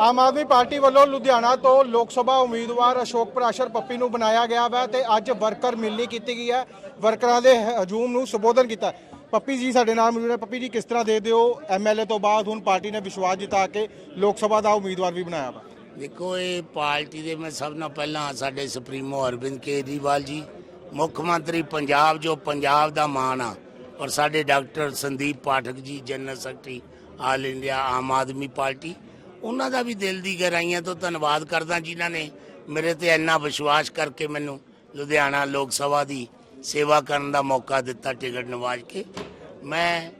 ਆਮ Aadmi party ਵੱਲੋਂ ਲੁਧਿਆਣਾ ਤੋਂ ਲੋਕ ਸਭਾ ਉਮੀਦਵਾਰ ਅਸ਼ੋਕ ਪ੍ਰਾਸ਼ਰ ਪੱਪੀ ਨੂੰ ਬਣਾਇਆ ਗਿਆ ਵਾ ਤੇ ਅੱਜ ਵਰਕਰ ਮਿਲਣੀ ਕੀਤੀ ਗਈ ਹੈ। ਵਰਕਰਾਂ ਦੇ ਹਜੂਮ ਨੂੰ ਸੰਬੋਧਨ ਕੀਤਾ ਪੱਪੀ ਜੀ, ਸਾਡੇ ਨਾਲ ਮੌਜੂਦ ਹੈ ਪੱਪੀ ਜੀ, ਕਿਸ ਤਰ੍ਹਾਂ ਦੇ ਦਿਓ ਐਮਐਲਏ ਤੋਂ ਬਾਅਦ ਹੁਣ ਪਾਰਟੀ ਨੇ ਵਿਸ਼ਵਾਸ ਜਿਤਾ ਕੇ ਲੋਕ ਸਭਾ ਦਾ ਉਮੀਦਵਾਰ ਵੀ ਬਣਾਇਆ ਵਾ। ਦੇਖੋ, ਇਹ ਪਾਰਟੀ ਦੇ ਮੈਂ ਸਭ ਨਾਲ ਪਹਿਲਾਂ ਸਾਡੇ ਸੁਪਰੀਮੋ ਅਰਵਿੰਦ ਕੇਜਰੀਵਾਲ ਜੀ, ਮੁੱਖ ਮੰਤਰੀ ਪੰਜਾਬ, ਜੋ ਪੰਜਾਬ ਦਾ ਮਾਣ ਆ, ਔਰ ਸਾਡੇ doctor Sandeep Pathak ji, general secretary, all India Aam Aadmi Party ਉਹਨਾਂ ਦਾ ਵੀ ਦਿਲ ਦੀ ਗਹਿਰਾਈਆਂ ਤੋਂ ਧੰਨਵਾਦ ਕਰਦਾ ਜਿਨ੍ਹਾਂ ਨੇ ਮੇਰੇ ਤੇ ਇੰਨਾ ਵਿਸ਼ਵਾਸ ਕਰਕੇ ਮੈਨੂੰ ਲੁਧਿਆਣਾ ਲੋਕ ਸਭਾ ਦੀ ਸੇਵਾ ਕਰਨ ਦਾ ਮੌਕਾ ਦਿੱਤਾ ਟਿਕਟ ਨਿਵਾਜ ਕੇ। ਮੈਂ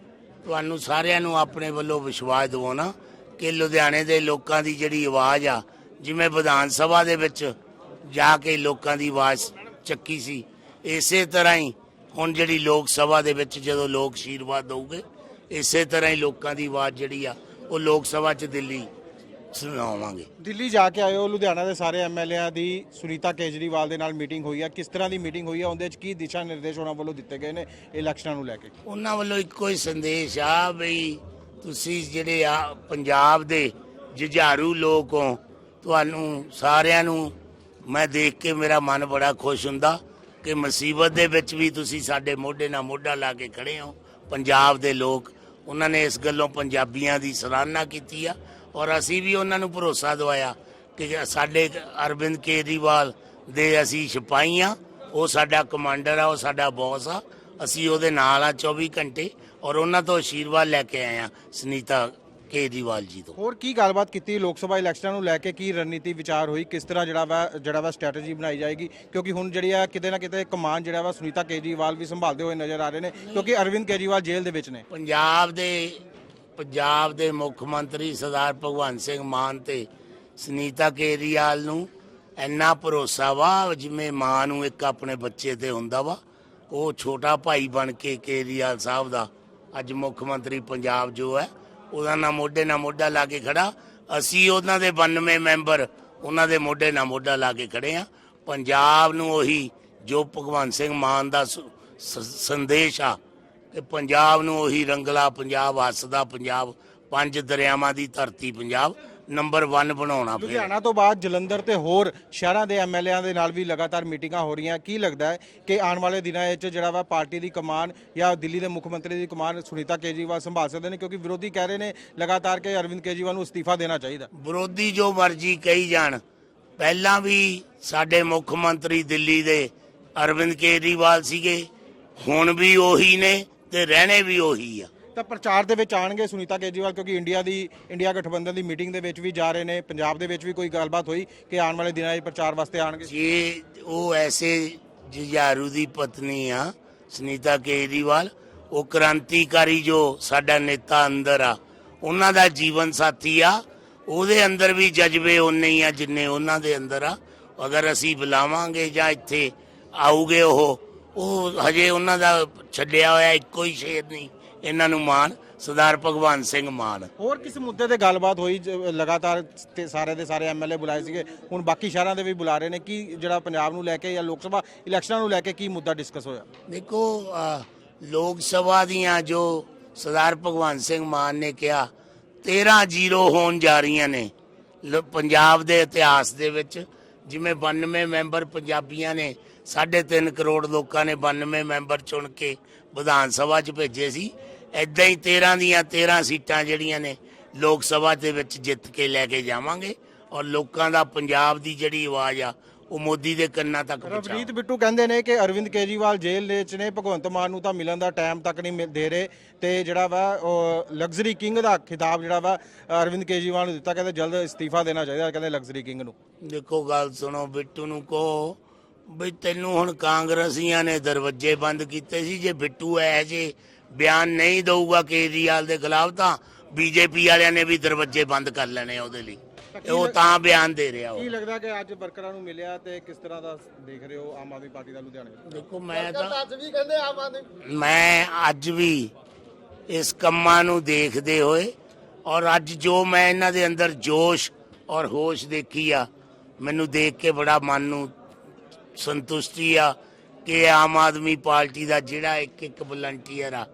ਤੁਹਾਨੂੰ ਸਾਰਿਆਂ ਨੂੰ ਆਪਣੇ ਵੱਲੋਂ ਵਿਸ਼ਵਾਸ ਦਿਵਾਉਣਾ ਕਿ ਲੁਧਿਆਣੇ ਦੇ ਲੋਕਾਂ ਦੀ ਜਿਹੜੀ ਆਵਾਜ਼ ਆ, ਜਿਵੇਂ ਵਿਧਾਨ ਸਭਾ ਦੇ ਵਿੱਚ ਜਾ ਕੇ ਲੋਕਾਂ ਦੀ ਆਵਾਜ਼ ਚੱਕੀ ਸੀ, ਇਸੇ ਤਰ੍ਹਾਂ ਹੀ ਹੁਣ ਜਿਹੜੀ ਲੋਕ ਸਭਾ ਦੇ ਵਿੱਚ ਜਦੋਂ ਲੋਕ ਆਸ਼ੀਰਵਾਦ ਦੇਊਗੇ, ਇਸੇ ਤਰ੍ਹਾਂ ਹੀ ਲੋਕਾਂ ਦੀ ਆਵਾਜ਼ ਜਿਹੜੀ ਆ, ਉਹ ਲੋਕ ਸਭਾ 'ਚ ਦਿੱਲੀ ਸੁਣਾਵਾਂਗੇ। ਦਿੱਲੀ ਜਾ ਕੇ ਆਏ ਹੋ ਲੁਧਿਆਣਾ ਦੇ ਸਾਰੇ ਐਮਐਲਏਆਂ ਦੀ ਸੁਨੀਤਾ ਕੇਜਰੀਵਾਲ ਦੇ ਨਾਲ ਮੀਟਿੰਗ ਹੋਈ ਹੈ ਕਿਸ ਤਰ੍ਹਾਂ ਦੀ ਮੀਟਿੰਗ ਹੋਈ ਹੈ ਉਹਦੇ ਵਿੱਚ ਕੀ ਦਿਸ਼ਾ ਨਿਰਦੇਸ਼ ਉਹਨਾਂ ਵੱਲੋਂ ਦਿੱਤੇ ਗਏ ਨੇ ਇਲੈਕਸ਼ਨਾਂ ਨੂੰ ਲੈ ਕੇ? ਉਹਨਾਂ ਵੱਲੋਂ ਇੱਕੋ ਹੀ ਸੰਦੇਸ਼ ਆ ਬਈ ਤੁਸੀਂ ਜਿਹੜੇ ਆ ਪੰਜਾਬ ਦੇ ਜੁਝਾਰੂ ਲੋਕ ਹੋ ਤੁਹਾਨੂੰ ਸਾਰਿਆਂ ਨੂੰ ਮੈਂ ਦੇਖ ਕੇ ਮੇਰਾ ਮਨ ਬੜਾ ਖੁਸ਼ ਹੁੰਦਾ ਕਿ ਮੁਸੀਬਤ ਦੇ ਵਿੱਚ ਵੀ ਤੁਸੀਂ ਸਾਡੇ ਮੋਢੇ ਨਾਲ ਮੋਢਾ ਲਾ ਕੇ ਖੜੇ ਹੋ। ਪੰਜਾਬ ਦੇ ਲੋਕ ਉਹਨਾਂ ਨੇ ਇਸ ਗੱਲੋਂ ਪੰਜਾਬੀਆਂ ਦੀ ਸਰਾਹਨਾ ਕੀਤੀ ਆ। ਔਰ ਅਸੀਂ ਵੀ ਉਹਨਾਂ ਨੂੰ ਭਰੋਸਾ ਦਵਾਇਆ ਕਿ ਸਾਡੇ ਅਰਵਿੰਦ ਕੇਜਰੀਵਾਲ ਦੇ ਅਸੀਂ ਸਿਪਾਹੀ ਆ ਉਹ ਸਾਡਾ ਕਮਾਂਡਰ ਆ ਉਹ ਸਾਡਾ ਬੌਸ ਆ। ਅਸੀਂ ਉਹਦੇ ਨਾਲ ਆ 24 ਘੰਟੇ ਔਰ ਉਹਨਾਂ ਤੋਂ ਆਸ਼ੀਰਵਾਦ ਲੈ ਕੇ ਆਏ ਆ ਸੁਨੀਤਾ ਕੇਜਰੀਵਾਲ ਜੀ ਤੋਂ। ਹੋਰ ਕੀ ਗੱਲਬਾਤ ਕੀਤੀ ਲੋਕ ਸਭਾ ਇਲੈਕਸ਼ਨਾਂ ਨੂੰ ਲੈ ਕੇ? ਕੀ ਰਣਨੀਤੀ ਵਿਚਾਰ ਹੋਈ? ਕਿਸ ਤਰ੍ਹਾਂ ਜਿਹੜਾ ਵਾ ਜਿਹੜਾ ਵਾ ਸਟ੍ਰੈਟਜੀ ਬਣਾਈ ਜਾਏਗੀ? ਕਿਉਂਕਿ ਹੁਣ ਜਿਹੜੀ ਆ ਕਿਤੇ ਨਾ ਕਿਤੇ ਕਮਾਨ ਜਿਹੜਾ ਵਾ ਸੁਨੀਤਾ ਕੇਜਰੀਵਾਲ ਵੀ ਸੰਭਾਲਦੇ ਹੋਏ ਨਜ਼ਰ ਆ ਰਹੇ ਨੇ ਕਿਉਂਕਿ ਅਰਵਿੰਦ ਕੇਜਰੀਵਾਲ ਜੇਲ੍ਹ ਦੇ ਵਿੱਚ ਨੇ। ਪੰਜਾਬ ਦੇ ਪੰਜਾਬ ਦੇ ਮੁੱਖ ਮੰਤਰੀ ਸਰਦਾਰ ਭਗਵੰਤ ਸਿੰਘ ਮਾਨ ਤੇ ਸੁਨੀਤਾ ਕੇਜਰੀਵਾਲ ਨੂੰ ਇੰਨਾ ਭਰੋਸਾ ਵਾ ਜਿਵੇਂ ਮਾਂ ਨੂੰ ਇੱਕ ਆਪਣੇ ਬੱਚੇ ਤੇ ਹੁੰਦਾ ਵਾ, ਉਹ ਛੋਟਾ ਭਾਈ ਬਣ ਕੇ ਕੇਜਰੀਵਾਲ ਸਾਹਿਬ ਦਾ ਅੱਜ ਮੁੱਖ ਮੰਤਰੀ ਪੰਜਾਬ ਜੋ ਹੈ, ਉਹਦਾ ਨਾ ਮੋਢੇ ਨਾ ਮੋਢਾ ਲਾ ਕੇ ਖੜਾ। ਅਸੀਂ ਉਹਨਾਂ ਦੇ 92 ਮੈਂਬਰ, ਉਹਨਾਂ ਦੇ ਮੋਢੇ ਨਾ ਮੋਢਾ ਲਾ ਕੇ ਖੜੇ ਆ ਪੰਜਾਬ ਨੂੰ ਉਹੀ ਜੋ ਭਗਵੰਤ ਸਿੰਘ ਮਾਨ ਦਾ ਸ- ਸੰਦੇਸ਼ ਆ ਕਿ ਪੰਜਾਬ ਨੂੰ ਉਹੀ ਰੰਗਲਾ ਪੰਜਾਬ ਹੱਸਦਾ ਪੰਜਾਬ ਪੰਜ ਦਰਿਆਵਾਂ ਦੀ ਧਰਤੀ ਪੰਜਾਬ ਨੰਬਰ 1 ਬਣਾਉਣਾ ਪਿਆ। ਲੁਧਿਆਣਾ ਤੋਂ ਬਾਅਦ ਜਲੰਧਰ ਤੇ ਹੋਰ ਸ਼ਹਿਰਾਂ ਦੇ ਐਮਐਲਏਆਂ ਦੇ ਨਾਲ ਵੀ ਲਗਾਤਾਰ ਮੀਟਿੰਗਾਂ ਹੋ ਰਹੀਆਂ। ਕੀ ਲੱਗਦਾ ਹੈ ਕਿ ਆਉਣ ਵਾਲੇ ਦਿਨਾਂ ਵਿੱਚ ਜਿਹੜਾ ਵਾ ਪਾਰਟੀ ਦੀ ਕਮਾਨ ਜਾਂ ਦਿੱਲੀ ਦੇ ਮੁੱਖ ਮੰਤਰੀ ਦੀ ਕਮਾਨ ਸੁਨੀਤਾ ਕੇਜਰੀਵਾਲ ਸੰਭਾਲ ਸਕਦੇ ਨੇ? ਕਿਉਂਕਿ ਵਿਰੋਧੀ ਕਹਿ ਰਹੇ ਨੇ ਲਗਾਤਾਰ ਕਿ ਅਰਵਿੰਦ ਕੇਜਰੀਵਾਲ ਨੂੰ ਅਸਤੀਫਾ ਦੇਣਾ ਚਾਹੀਦਾ। ਵਿਰੋਧੀ ਜੋ ਮਰਜ਼ੀ ਕਹੀ ਜਾਣ ਪਹਿਲਾਂ ਵੀ ਸਾਡੇ ਮੁੱਖ ਮੰਤਰੀ ਦਿੱਲੀ ਦੇ ਅਰਵਿੰਦ ਕੇਜਰੀਵਾਲ ਸੀਗੇ ਹੁਣ ਵੀ ਉਹੀ ਨੇ। ਤੇ ਰਹਿਣੇ ਵੀ ਉਹੀ ਆ। ਤਾਂ ਪ੍ਰਚਾਰ ਦੇ ਵਿੱਚ ਆਣਗੇ ਸੁਨੀਤਾ ਕੇਜਰੀਵਾਲ ਕਿਉਂਕਿ ਇੰਡੀਆ ਦੀ ਇੰਡੀਆ ਗਠਬੰਧਨ ਦੀ ਮੀਟਿੰਗ ਦੇ ਵਿੱਚ ਵੀ ਜਾ ਰਹੇ ਨੇ। ਪੰਜਾਬ ਦੇ ਵਿੱਚ ਵੀ ਕੋਈ ਗੱਲਬਾਤ ਹੋਈ ਕਿ ਆਉਣ ਵਾਲੇ ਦਿਨਾਂ 'ਚ ਪ੍ਰਚਾਰ ਵਾਸਤੇ ਆਣਗੇ ਜੇ ਉਹ ਐਸੇ ਜੁਝਾਰੂ ਦੀ ਪਤਨੀ ਆ ਸੁਨੀਤਾ ਕੇਜਰੀਵਾਲ ਉਹ ਕ੍ਰਾਂਤੀਕਾਰੀ ਜੋ ਸਾਡਾ ਨੇਤਾ ਅੰਦਰ ਆ ਉਹਨਾਂ ਦਾ ਜੀਵਨ ਸਾਥੀ ਆ। ਉਹਦੇ ਅੰਦਰ ਵੀ ਜਜ਼ਬੇ ਉਨੇ ਹੀ ਆ ਜਿੰਨੇ ਉਹਨਾਂ ਦੇ ਅੰਦਰ ਆ। ਅਗਰ ਅਸੀਂ ਬੁਲਾਵਾਂਗੇ ਜਾਂ ਇੱਥੇ ਆਉਗੇ ਉਹ ਉਹ ਹਜੇ ਉਹਨਾਂ ਦਾ ਛੱਡਿਆ ਹੋਇਆ ਇੱਕੋ ਹੀ ਸ਼ੇਰ ਨਹੀਂ। ਇਹਨਾਂ ਨੂੰ ਮਾਨ ਸਰਦਾਰ ਭਗਵਾਨ ਸਿੰਘ ਮਾਨ ਹੋਰ ਕਿਸ ਮੁੱਦੇ ਤੇ ਗੱਲਬਾਤ ਹੋਈ? ਜ- ਲਗਾਤਾਰ ਤੇ ਸਾਰੇ ਦੇ ਸਾਰੇ ਐਮਐਲਏ ਬੁਲਾਏ ਸੀਗੇ। ਹੁਣ ਬਾਕੀ ਸ਼ਹਿਰਾਂ ਦੇ ਵੀ ਬੁਲਾ ਰਹੇ ਨੇ। ਕੀ ਜਿਹੜਾ ਪੰਜਾਬ ਨੂੰ ਲੈ ਕੇ ਜਾਂ ਲੋਕ ਸਭਾ ਇਲੈਕਸ਼ਨਾਂ ਨੂੰ ਲੈ ਕੇ ਕੀ ਮੁੱਦਾ ਡਿਸਕਸ ਹੋਇਆ? ਦੇਖੋ ਲੋਕ ਸਭਾ ਦੀਆਂ ਜੋ ਸਰਦਾਰ ਭਗਵੰਤ ਸਿੰਘ ਮਾਨ ਨੇ ਕਿਹਾ 13 ਜ਼ੀਰੋ ਹੋਣ ਜਾ ਰਹੀਆਂ ਨੇ ਲ- ਪੰਜਾਬ ਦੇ ਇਤਿਹਾਸ ਦੇ ਵਿੱਚ। ਜਿਵੇਂ 92 ਮੈਂਬਰ ਪੰਜਾਬੀਆਂ ਨੇ 3.5 ਕਰੋੜ ਲੋਕਾਂ ਨੇ 92 ਮੈਂਬਰ ਚੁਣ ਕੇ ਵਿਧਾਨ ਸਭਾ 'ਚ ਭੇਜੇ ਸੀ। ਐਦਾਂ ਹੀ 13 ਦੀਆਂ 13 ਸੀਟਾਂ ਜਿਹੜੀਆਂ ਨੇ, ਲੋਕ ਸਭਾ ਦੇ ਵਿੱਚ ਜਿੱਤ ਕੇ ਲੈ ਕੇ ਜਾਵਾਂਗੇ ਔਰ ਲੋਕਾਂ ਦਾ ਪੰਜਾਬ ਦੀ ਜਿਹੜੀ ਆਵਾਜ਼ ਆ ਉਹ ਮੋਦੀ ਦੇ ਕੰਨਾਂ ਤੱਕ ਪਹੁੰਚਾਵਾਂਗੇ ਰਵਨੀਤ ਬਿੱਟੂ ਕਹਿੰਦੇ ਨੇ ਕਿ ਅਰਵਿੰਦ ਕੇਜਰੀਵਾਲ ਜੇਲ੍ਹ ਦੇ ਵਿੱਚ ਨੇ ਭਗਵੰਤ ਮਾਨ ਨੂੰ ਤਾਂ ਮਿਲਣ ਦਾ ਟਾਈਮ ਤੱਕ ਨਹੀਂ ਮਿਲ- ਦੇ ਰਹੇ ਤੇ ਜਿਹੜਾ ਵਾ ਲਗਜ਼ਰੀ ਕਿੰਗ ਦਾ ਖਿਤਾਬ ਜਿਹੜਾ ਵਾ ਅਰਵਿੰਦ ਕੇਜਰੀਵਾਲ ਨੂੰ ਦਿੱਤਾ ਕਹਿੰਦੇ ਜਲਦ ਇਸਤੀਫਾ ਦੇਣਾ ਚਾਹੀਦਾ ਕਹਿੰਦੇ ਲਗਜ਼ਰੀ ਕਿੰਗ ਨੂੰ। ਦੇਖੋ ਗੱਲ ਸੁਣੋ ਬਿੱਟੂ ਨੂੰ ਕਹੋ ਵੀ ਤੈਨੂੰ ਹੁਣ ਕਾਂਗਰਸੀਆਂ ਨੇ ਦਰਵਾਜ਼ੇ ਬੰਦ ਕੀਤੇ ਸੀ ਜੇ ਬਿੱਟੂ ਐ ਜੇ ਬਿਆਨ ਨਹੀਂ ਦਊਗਾ ਕੇਜਰੀਵਾਲ ਦੇ ਖਿਲਾਫ ਤਾਂ ਬੀਜੇਪੀ ਵਾਲਿਆਂ ਨੇ ਵੀ ਦਰਵਾਜ਼ੇ ਬੰਦ ਕਰ ਲੈਣੇ ਆ ਉਹਦੇ ਲਈ। ਉਹ ਤਾਂ ਬਿਆਨ ਦੇ ਰਿਹਾ ਉਹ। ਕੀ ਲੱਗਦਾ ਕਿ ਅੱਜ ਵਰਕਰਾਂ ਨੂੰ ਮਿਲਿਆ ਤੇ ਕਿਸ ਤਰ੍ਹਾਂ ਦਾ ਦੇਖ ਰਹੇ ਹੋ ਆਮ ਆਦਮੀ ਪਾਰਟੀ ਦਾ ਲੁਧਿਆਣੇ ਵਿੱਚ ਦੇਖੋ ਮੈਂ ਤਾਂ ਮੈਂ ਅੱਜ ਵੀ ਇਸ ਕੰਮਾਂ ਨੂੰ ਦੇਖਦੇ ਹੋਏ ਔਰ ਅੱਜ ਜੋ ਮੈਂ ਇਹਨਾਂ ਦੇ ਅੰਦਰ ਜੋਸ਼ ਔਰ ਹੋਸ਼ ਦੇਖੀ ਆ ਮੈਨੂੰ ਦੇਖ ਕੇ ਬੜਾ ਮਨ ਨੂੰ ਸੰਤੁਸ਼ਟੀ ਆ ਕਿ ਆਮ ਆਦਮੀ ਪਾਰਟੀ ਦਾ ਜਿਹੜਾ ਇੱਕ ਇੱਕ ਵਲੰਟੀਅਰ ਆ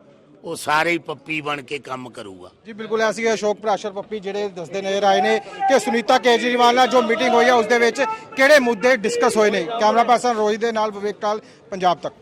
ਉਹ ਸਾਰੇ ਹੀ ਪੱਪੀ ਬਣ ਕੇ ਕੰਮ ਕਰੂਗਾ। ਜੀ, ਬਿਲਕੁਲ, ਐਸੀ ਹੈ, ਅਸ਼ੋਕ ਪ੍ਰਾਸ਼ਰ ਪੱਪੀ ਜਿਹੜੇ ਦੱਸਦੇ ਨਜ਼ਰ ਆਏ ਨੇ ਕਿ ਸੁਨੀਤਾ ਕੇਜਰੀਵਾਲ ਨਾਲ ਜੋ ਮੀਟਿੰਗ ਹੋਈ ਹੈ, ਉਸ ਦੇ ਵਿੱਚ ਕਿਹੜੇ ਮੁੱਦੇ ਡਿਸਕਸ ਹੋਏ ਨੇ? ਕੈਮਰਾ ਪਰਸਨ ਰੋਹਿਤ ਦੇ ਨਾਲ ਵਿਵੇਕ ਕਾਲ, ਪੰਜਾਬ ਤੱਕ।